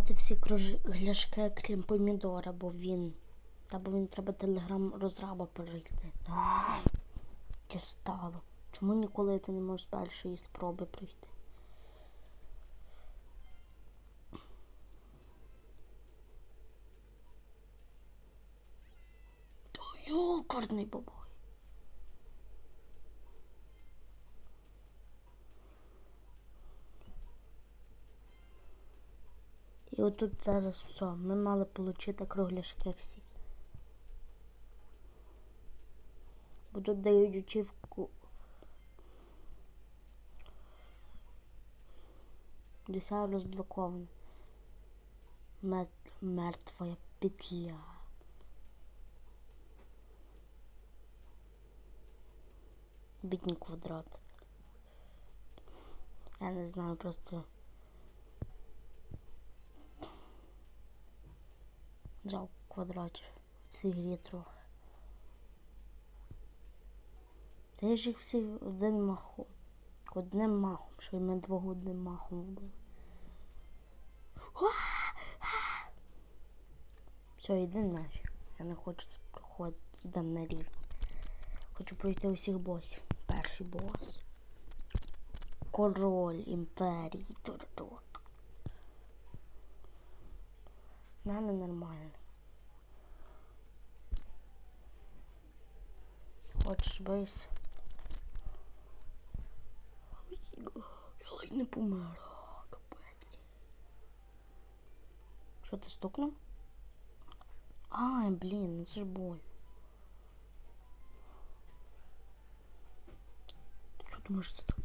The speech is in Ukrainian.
забрати всі кругляшки, крім помідора, бо він. Та бо він треба телеграм розраба перейти. Ай, Дістало. Чому ніколи ти не можеш з першої спроби пройти? Йокарний бабай. І отут зараз все. Ми мали отримати кругляшки всі. Бо тут дають учівку. Досяг розблоковано. Мер... Мертвая петля. Бідні квадрат. Я не знаю, просто. Жалко квадратів в цій. Та я ж їх всі один махом. Одним махом, що й ми двох одним махом вбили. Все, йди нафіг. Я не хочу це проходити. Йдемо на рівні. Хочу пройти усіх босів. Перший бос. Король імперії. Турдок. Не, не нормально. Бейс? Я ледь не померла, капець. Що ти стукнув? Ай, блін, ну це ж боль. Що думаєш, це так